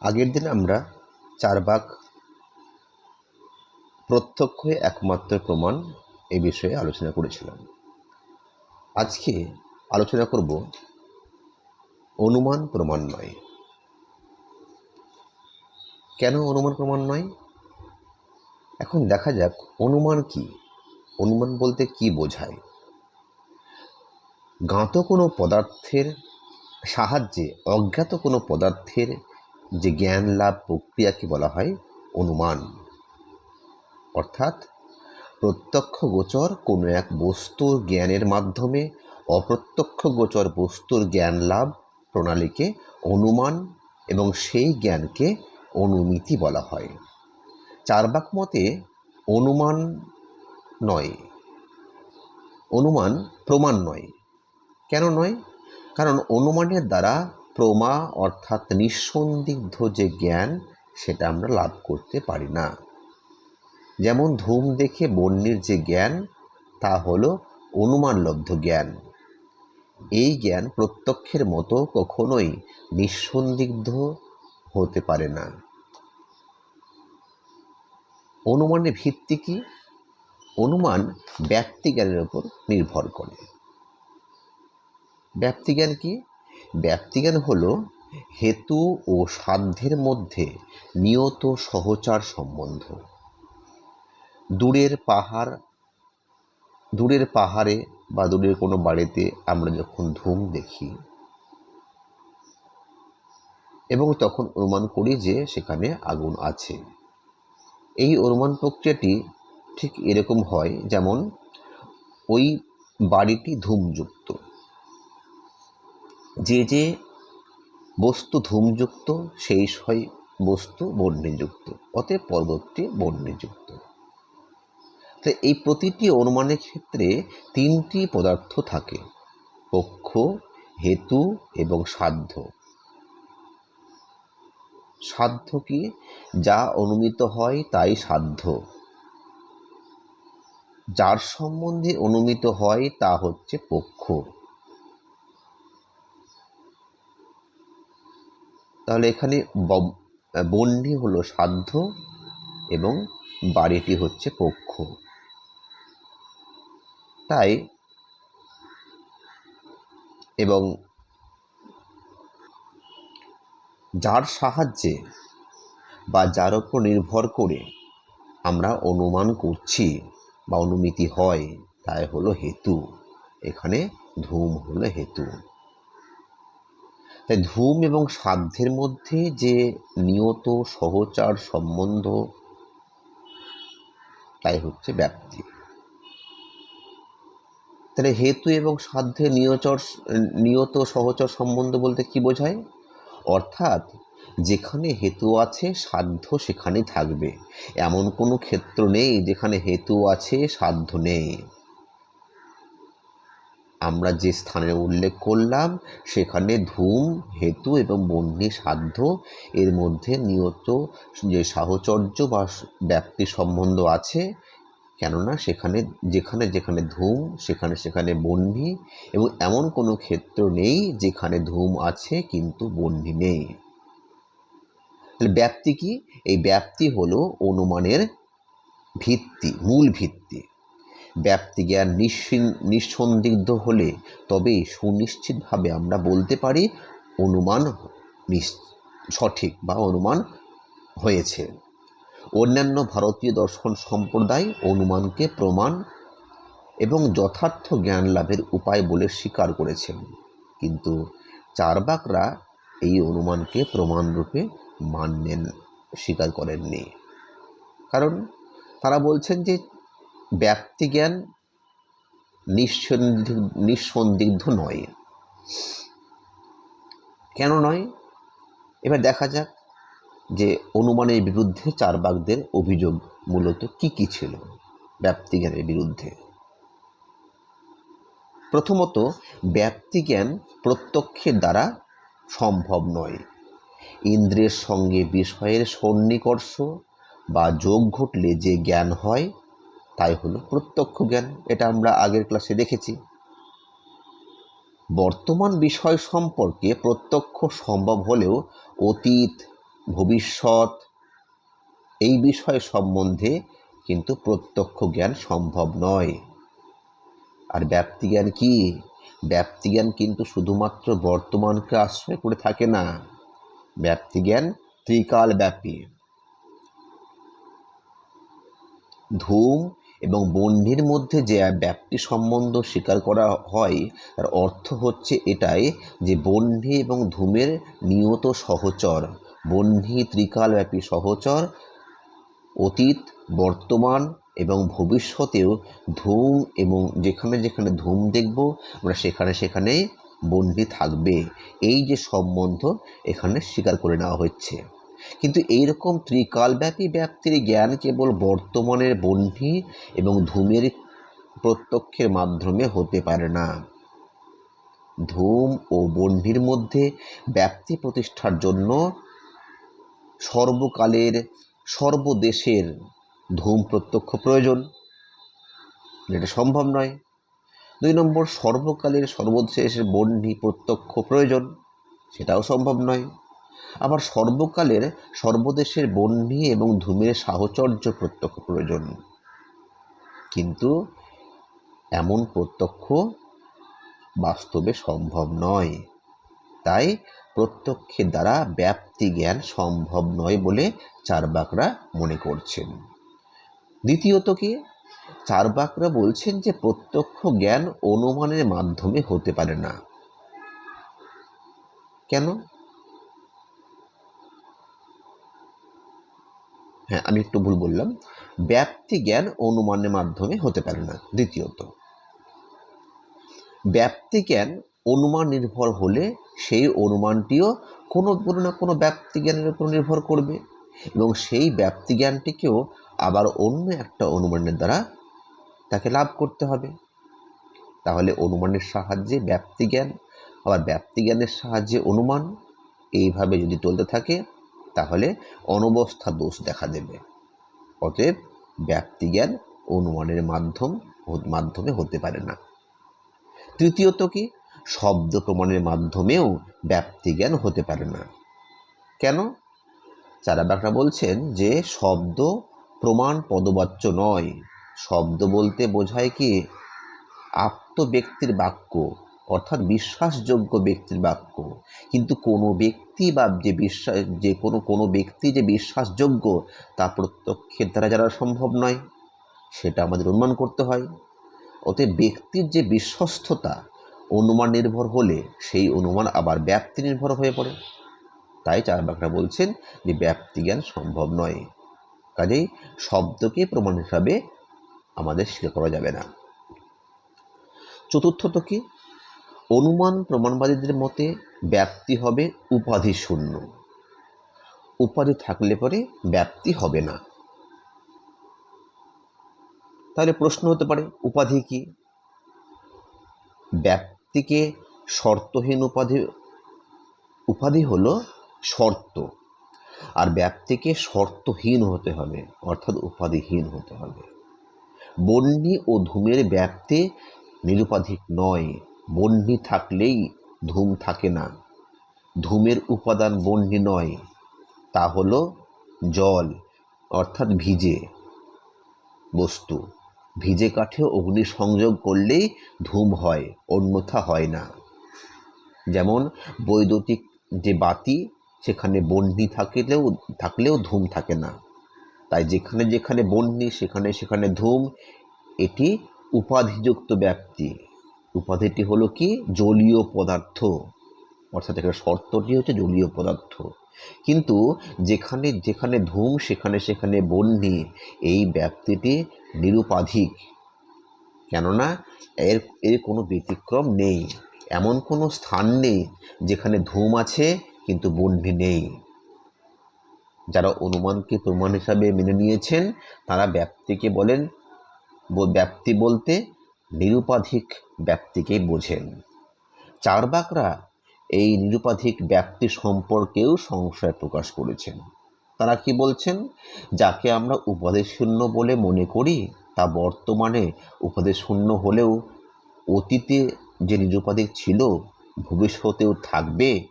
আগের দিন আমরা চার চারবাক প্রত্যক্ষই একমাত্র প্রমাণ এই বিষয়ে আলোচনা করেছিলাম। আজকে আলোচনা করব অনুমান প্রমাণ নয়। কেন অনুমান প্রমাণ নয়? এখন দেখা যাক অনুমান কি? অনুমান বলতে কি বোঝায়? জ্ঞাত কোনো পদার্থের সাহায্যে অজ্ঞাত কোনো পদার্থের যে জ্ঞান লাভ প্রক্রিয়াকে বলা হয়? অনুমান। অর্থাৎ প্রত্যক্ষ গোচর কোনো এক বস্তুর জ্ঞানের মাধ্যমে অপ্রত্যক্ষ গোচর বস্তুর জ্ঞান লাভ প্রণালীকে অনুমান এবং সেই জ্ঞানকে অনুমিতি বলা হয়। চারবাক মতে অনুমান নয়। অনুমান প্রমাণ নয়। কেন নয়? কারণ অনুমানের দ্বারা প্রমা অর্থাৎ নিঃসন্দিগ্ধ যে জ্ঞান, সেটা আমরা লাভ করতে পারি না। যেমন ধূম দেখে বন্যের যে জ্ঞান, তা হলো অনুমানলব্ধ জ্ঞান। এই জ্ঞান প্রত্যক্ষের মতো কখনোই নিঃসন্দিগ্ধ হতে পারে না। অনুমানের ভিত্তি কি? অনুমান ব্যক্তিজ্ঞানের উপর নির্ভর করে। ব্যক্তিজ্ঞান কি? ব্যক্তিজ্ঞান হলো হেতু ও সাধ্যের মধ্যে নিয়ত সহচার সম্বন্ধ। দূরের পাহাড়, দূরের পাহাড়ে বা দূরের কোনো বাড়িতে আমরা যখন ধূম দেখি এবং তখন অনুমান করি যে সেখানে আগুন আছে। এই অনুমান প্রক্রিয়াটি ঠিক এরকম হয় যেমন ওই বাড়িটি ধূমযুক্ত। যে যে বস্তু ধূমযুক্ত, সেই সেই বস্তু বন্যযুক্ত অতএব পরবর্তী বন্যযুক্ত তো এই প্রতিটি অনুমানের ক্ষেত্রে তিনটি পদার্থ থাকে, পক্ষ, হেতু এবং সাধ্য। সাধ্য কি? যা অনুমিত হয় তাই সাধ্য। যার সম্বন্ধে অনুমিত হয় তা হচ্ছে পক্ষ। তাহলে এখানে বন্যি হলো সাধ্য এবং বাড়িটি হচ্ছে পক্ষ। তাই এবং যার সাহায্যে বা যার ওপর নির্ভর করে আমরা অনুমান করছি বা অনুমিতি হয়, তাই হলো হেতু। এখানে ধূম হলো হেতু। তাই ধূম এবং সাধ্যের মধ্যে যে নিয়ত, সহচার, সম্বন্ধ, তাই হচ্ছে ব্যাপ্তি। তাহলে হেতু এবং সাধ্যে নিয়চর, নিয়ত, সহচর, সম্বন্ধ বলতে কি বোঝায়? অর্থাৎ যেখানে হেতু আছে সাধ্য সেখানেই থাকবে। এমন কোনো ক্ষেত্র নেই যেখানে হেতু আছে সাধ্য নেই। আমরা যে স্থানের উল্লেখ করলাম, সেখানে ধূম, হেতু এবং বন্যী সাধ্য, এর মধ্যে নিয়ত যে সাহচর্য বা ব্যক্তি সম্বন্ধ আছে, কেননা সেখানে যেখানে যেখানে ধূম, সেখানে সেখানে বন্যী এবং এমন কোনো ক্ষেত্র নেই যেখানে ধূম আছে কিন্তু বন্যী নেই। ব্যাপ্তি কি? এই ব্যাপ্তি হলো অনুমানের ভিত্তি, মূল ভিত্তি। ব্যাপ্তি জ্ঞান নিঃসন্দিগ্ধ হলে তবেই সুনিশ্চিতভাবে আমরা বলতে পারি অনুমান সঠিক বা অনুমান হয়েছে। অন্যান্য ভারতীয় দর্শন সম্প্রদায় অনুমানকে প্রমাণ এবং যথার্থ জ্ঞান লাভের উপায় বলে স্বীকার করেছেন। কিন্তু চারবাকরা এই অনুমানকে প্রমাণরূপে মানেন স্বীকার করেননি। কারণ তারা বলছেন যে ব্যক্তিজ্ঞান নিঃসন্দিগ্ধ নয়। কেন নয়? এবার দেখা যাক যে অনুমানের বিরুদ্ধে চারবাকদের অভিযোগ মূলত কি কি ছিল ব্যক্তিজ্ঞানের বিরুদ্ধে। প্রথমত, ব্যক্তিজ্ঞান প্রত্যক্ষের দ্বারা সম্ভব নয়। ইন্দ্রের সঙ্গে বিষয়ের সন্নিকর্ষ বা যোগ ঘটলে যে জ্ঞান হয় তাই হলো প্রত্যক্ষ জ্ঞান, এটা আমরা আগের ক্লাসে দেখেছি। বর্তমান বিষয় সম্পর্কে প্রত্যক্ষ সম্ভব হলেও অতীত, ভবিষ্যৎ, এই বিষয় সম্বন্ধে কিন্তু প্রত্যক্ষ জ্ঞান সম্ভব নয়। আর ব্যাপ্তিজ্ঞান কি? ব্যাপ্তিজ্ঞান কিন্তু শুধুমাত্র বর্তমানকে আশ্রয় করে থাকে না। ব্যাপ্তিজ্ঞান ত্রিকাল ব্যাপী ধূম এবং বহ্নির মধ্যে যে ব্যাপ্তি সম্বন্ধ স্বীকার করা হয়, তার অর্থ হচ্ছে এটাই যে বহ্নি এবং ধূমের নিয়ত সহচর। বহ্নি ত্রিকালব্যাপী সহচর, অতীত, বর্তমান এবং ভবিষ্যতেও ধূম এবং যেখানে যেখানে ধূম দেখব, আমরা সেখানে সেখানেই বহ্নি থাকবে। এই যে সম্বন্ধ এখানে স্বীকার করে নেওয়া হচ্ছে। কিন্তু এইরকম ত্রিকালব্যাপী ব্যাপ্তির জ্ঞান কেবল বর্তমানের বহ্নি এবং ধূমের প্রত্যক্ষের মাধ্যমে হতে পারে না। ধূম ও বহ্নির মধ্যে ব্যাপ্তি প্রতিষ্ঠার জন্য সর্বকালের, সর্বদেশের ধূম প্রত্যক্ষ প্রয়োজন। এটা সম্ভব নয়। দুই নম্বর, সর্বকালের, সর্বদেশের বহ্নি প্রত্যক্ষ প্রয়োজন। সেটাও সম্ভব নয়। আবার সর্বকালের সর্বদেশের বহ্নি এবং ধূমের সাহচর্য প্রত্যক্ষ প্রয়োজন। কিন্তু এমন প্রত্যক্ষ বাস্তবে সম্ভব নয়। তাই প্রত্যক্ষের দ্বারা ব্যাপ্তি জ্ঞান সম্ভব নয় বলে চারবাকরা মনে করছেন। দ্বিতীয়ত কি? চারবাকরা বলছেন যে প্রত্যক্ষ জ্ঞান অনুমানের মাধ্যমে হতে পারে না। কেন? হ্যাঁ আমি একটু ভুল বললাম। ব্যাপ্তি জ্ঞান অনুমানের মাধ্যমে হতে পারে না, দ্বিতীয়ত। ব্যাপ্তি জ্ঞান অনুমান নির্ভর হলে সেই অনুমানটিও কোনো কোনো না কোনো ব্যাপ্তি জ্ঞানের উপর নির্ভর করবে এবং সেই ব্যাপ্তি জ্ঞানটিকেও আবার অন্য একটা অনুমানের দ্বারা তাকে লাভ করতে হবে। তাহলে অনুমানের সাহায্যে ব্যাপ্তি জ্ঞান, আবার ব্যাপ্তি জ্ঞানের সাহায্যে অনুমান, এইভাবে যদি চলতে থাকে তাহলে অনবস্থা দোষ দেখা দেবে। অতএব ব্যাপ্তিজ্ঞান অনুমানের মাধ্যম মাধ্যমে হতে পারে না। তৃতীয়ত কি? শব্দ প্রমাণের মাধ্যমেও ব্যাপ্তিজ্ঞান হতে পারে না। কেন? চারাবাকরা বলছেন যে শব্দ প্রমাণ পদবাচ্য নয়। শব্দ বলতে বোঝায় কি? আপ্ত ব্যক্তির বাক্য অর্থাৎ বিশ্বাসযোগ্য ব্যক্তির বাক্য। কিন্তু কোনো ব্যক্তি বা যে বিশ্বাস, যে কোনো কোনো ব্যক্তি যে বিশ্বাসযোগ্য, তা প্রত্যক্ষের দ্বারা যারা সম্ভব নয়। সেটা আমাদের অনুমান করতে হয়। অতএব ব্যক্তির যে বিশ্বস্ততা, অনুমান নির্ভর হলে সেই অনুমান আবার ব্যাপ্তি নির্ভর হয়ে পড়ে। তাই চার বাঁকড়া বলছেন যে ব্যাপ্তি জ্ঞান সম্ভব নয়। কাজেই শব্দকে প্রমাণ হিসাবে আমাদের স্বীকার করা যাবে না। চতুর্থত কি? অনুমান প্রমাণবাদীদের মতে ব্যাপ্তি হবে উপাধি শূন্য। উপাধি থাকলে পরে ব্যাপ্তি হবে না। তাহলে প্রশ্ন হতে পারে, উপাধি কি? ব্যাপ্তিকে শর্তহীন উপাধি উপাধি হলো শর্ত। আর ব্যাপ্তিকে শর্তহীন হতে হবে, অর্থাৎ উপাধিহীন হতে হবে। বন্যী ও ধূমের ব্যাপ্তি নিরুপাধিক নয়। বন্যি থাকলেই ধূম থাকে না। ধূমের উপাদান বন্যি নয়, তা হলো জল, অর্থাৎ ভিজে বস্তু। ভিজে কাঠে অগ্নি সংযোগ করলেই ধূম হয়, অন্যথা হয় না। যেমন বৈদ্যুতিক যে বাতি, সেখানে বন্যি থাকলেও থাকলেও ধূম থাকে না। তাই যেখানে যেখানে বন্যি, সেখানে সেখানে ধূম, এটি উপাধিযুক্ত ব্যাপ্তি উপাধিটি হলো কি? জলীয় পদার্থ। অর্থাৎ এখানে শর্তটি হচ্ছে জলীয় পদার্থ। কিন্তু যেখানে যেখানে ধূম, সেখানে সেখানে বন্যি, এই ব্যাপ্তিটি নিরুপাধিক। কেননা এর এর কোনো ব্যতিক্রম নেই। এমন কোনো স্থান নেই যেখানে ধূম আছে কিন্তু বন্যি নেই। যারা অনুমানকে প্রমাণ হিসাবে মেনে নিয়েছেন, তারা ব্যাপ্তিকে বলেন, ব্যাপ্তি বলতে নিরুপাধিক ব্যক্তিকে বোঝেন। চারবাকরা এই নিরুপাধিক ব্যক্তি সম্পর্কেও সংশয় প্রকাশ করেছেন। তারা কি বলছেন? যাকে আমরা শূন্য বলে মনে করি, তা বর্তমানে শূন্য হলেও অতীতে যে নিরুপাধিক ছিল, ভবিষ্যতেও থাকবে,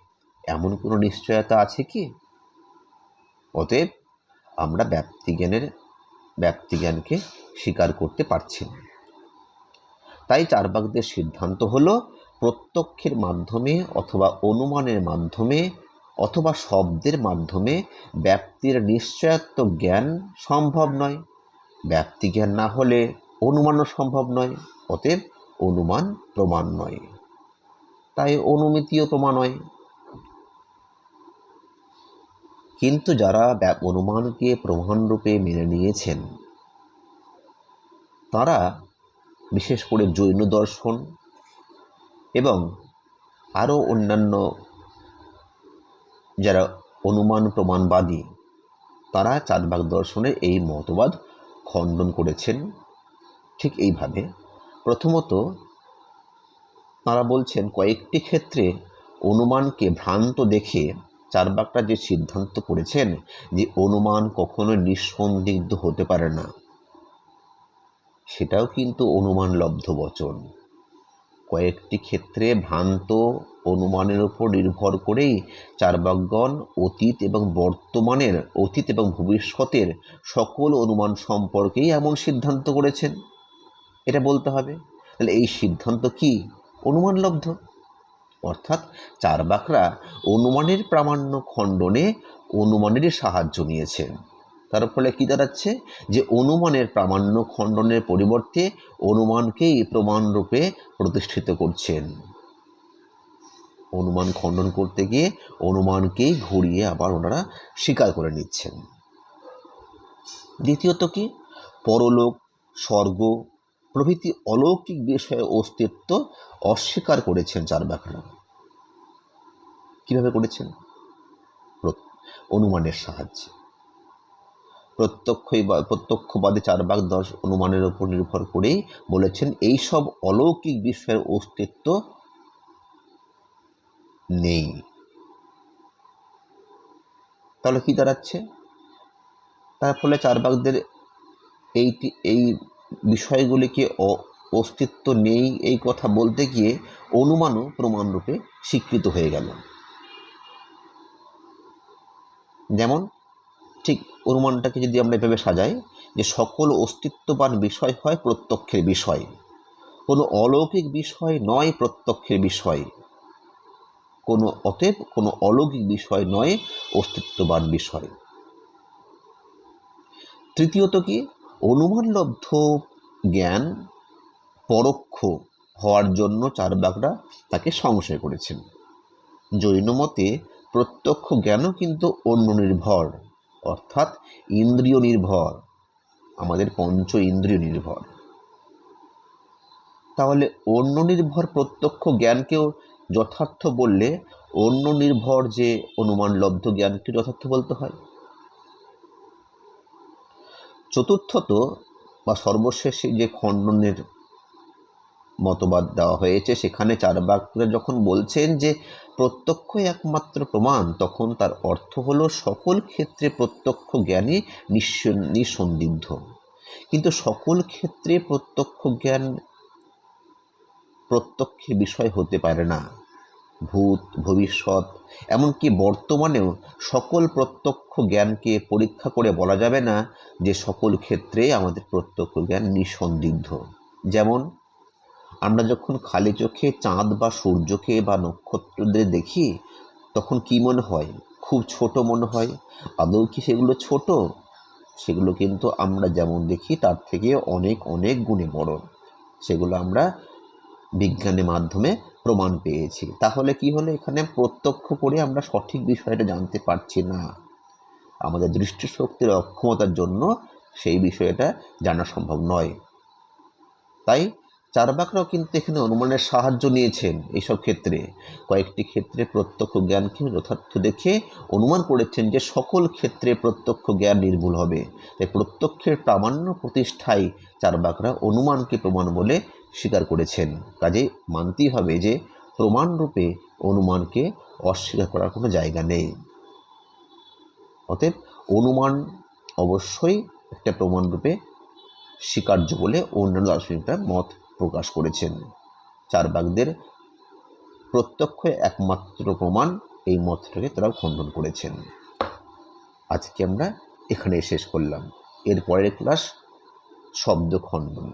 এমন কোনো নিশ্চয়তা আছে কি? অতএব আমরা ব্যাপ্তিজ্ঞানের ব্যক্তিজ্ঞানকে স্বীকার করতে পারছি না। তাই চারবাকদের সিদ্ধান্ত হলো প্রত্যক্ষের মাধ্যমে অথবা অনুমানের মাধ্যমে অথবা শব্দের মাধ্যমে ব্যাপ্তির নিশ্চয়ত্ব জ্ঞান সম্ভব নয়। ব্যাপ্তি জ্ঞান না হলে অনুমানও সম্ভব নয়, অতএব অনুমান প্রমাণ নয়। তাই অনুমিতিও প্রমাণ নয় কিন্তু যারা অনুমানকে প্রমাণরূপে মেনে নিয়েছেন, তারা বিশেষ করে জৈন দর্শন এবং আরও অন্যান্য যারা অনুমান প্রমাণবাদী, তারা চারবাগ দর্শনের এই মতবাদ খণ্ডন করেছেন। ঠিক এইভাবে প্রথমত তারা বলছেন, কয়েকটি ক্ষেত্রে অনুমানকে ভ্রান্ত দেখে চারবাকটা যে সিদ্ধান্ত করেছেন যে অনুমান কখনো নিঃসন্দিগ্ধ হতে পারে না। সেটাও কিন্তু অনুমানলব্ধ বচন। কয়েকটি ক্ষেত্রে ভ্রান্ত অনুমানের উপর নির্ভর করেই চারবাকগণ অতীত এবং বর্তমানের, অতীত এবং ভবিষ্যতের সকল অনুমান সম্পর্কেই এমন সিদ্ধান্ত করেছেন। এটা বলতে হবে। তাহলে এই সিদ্ধান্ত কি? অনুমানলব্ধ। অর্থাৎ চারবাকরা অনুমানের প্রামাণ্য খণ্ডনে অনুমানেরই সাহায্য নিয়েছেন। তার ফলে কী দাঁড়াচ্ছে? যে অনুমানের প্রামাণ্য খণ্ডনের পরিবর্তে অনুমানকেই প্রমাণরূপে প্রতিষ্ঠিত করছেন। অনুমান খণ্ডন করতে গিয়ে অনুমানকেই ঘুরিয়ে আবার ওনারা স্বীকার করে নিচ্ছেন। দ্বিতীয়ত কি? পরলোক, স্বর্গ প্রভৃতি অলৌকিক বিষয়ে অস্তিত্ব অস্বীকার করেছেন চারবাকরা কীভাবে করেছেন? অনুমানের সাহায্যে। প্রত্যক্ষই বা, প্রত্যক্ষবাদী চারবাক দশ অনুমানের উপর নির্ভর করেই বলেছেন এই সব অলৌকিক বিষয়ের অস্তিত্ব নেই। তাহলে কি দাঁড়াচ্ছে? তার ফলে চার চারবাকদের এইটি, এই বিষয়গুলিকে অস্তিত্ব নেই? এই কথা বলতে গিয়ে অনুমানও প্রমাণরূপে স্বীকৃত হয়ে গেল। যেমন ঠিক অনুমানটাকে যদি আমরা এভাবে সাজাই, যে সকল অস্তিত্ববান বিষয় হয় প্রত্যক্ষের বিষয়। কোনো অলৌকিক বিষয় নয় প্রত্যক্ষের বিষয়। কোনো অতএব কোনো অলৌকিক বিষয় নয় অস্তিত্ববান বিষয়। তৃতীয়ত কি? অনুমানলব্ধ জ্ঞান পরোক্ষ হওয়ার জন্য চারবাকরা তাকে সংশয় করেছেন। জৈন মতে প্রত্যক্ষ জ্ঞানও কিন্তু অন্য নির্ভর অর্থাৎ ইন্দ্রিয় নির্ভর আমাদের পঞ্চ ইন্দ্রিয় নির্ভর তাহলে অন্য নির্ভর প্রত্যক্ষ জ্ঞানকেও যথার্থ বললে অন্য নির্ভর যে অনুমানলব্ধ জ্ঞানকে যথার্থ বলতে হয়। চতুর্থত বা সর্বশেষে যে খণ্ডনের মতবাদ দেওয়া হয়েছে, সেখানে চারবাকরা যখন বলছেন যে প্রত্যক্ষ একমাত্র প্রমাণ, তখন তার অর্থ হলো সকল ক্ষেত্রে প্রত্যক্ষ জ্ঞানে নিঃসন্দিগ্ধ। কিন্তু সকল ক্ষেত্রে প্রত্যক্ষ জ্ঞান প্রত্যক্ষের বিষয় হতে পারে না। ভূত, ভবিষ্যৎ, এমনকি বর্তমানেও সকল প্রত্যক্ষ জ্ঞানকে পরীক্ষা করে বলা যাবে না যে সকল ক্ষেত্রে আমাদের প্রত্যক্ষ জ্ঞান নিঃসন্দিগ্ধ। যেমন আমরা যখন খালি চোখে চাঁদ বা সূর্যকে বা নক্ষত্রদের দেখি, তখন কি মনে হয়? খুব ছোট মনে হয়। আদৌ কি সেগুলো ছোট? সেগুলো কিন্তু আমরা যেমন দেখি, তার থেকে অনেক অনেক গুণে বড়। সেগুলো আমরা বিজ্ঞানের মাধ্যমে প্রমাণ পেয়েছি। তাহলে কি হলো? এখানে প্রত্যক্ষ করে আমরা সঠিক বিষয়টা জানতে পারছি না। আমাদের দৃষ্টিশক্তির অক্ষমতার জন্য সেই বিষয়টা জানা সম্ভব নয়। তাই চারবাকরাও কিন্তু এখানে অনুমানের সাহায্য নিয়েছেন এইসব ক্ষেত্রে। কয়েকটি ক্ষেত্রে প্রত্যক্ষ জ্ঞানকে যথার্থ দেখে অনুমান করেছেন যে সকল ক্ষেত্রে প্রত্যক্ষ জ্ঞান নির্ভুল হবে। তাই প্রত্যক্ষের প্রামাণ্য প্রতিষ্ঠায় চারবাকরা অনুমানকে প্রমাণ বলে স্বীকার করেছেন। কাজে মানতেই হবে যে প্রমাণরূপে অনুমানকে অস্বীকার করার কোনো জায়গা নেই। অতএব অনুমান অবশ্যই একটা প্রমাণরূপে স্বীকার্য বলে অন্যান্য দার্শনিকরা মত প্রকাশ করেছেন। চারবাগদের প্রত্যক্ষ একমাত্র প্রমাণ এই মতটাকে তারাও খণ্ডন করেছেন। আজকে আমরা এখানে শেষ করলাম। এর পরের ক্লাস শব্দ খণ্ডন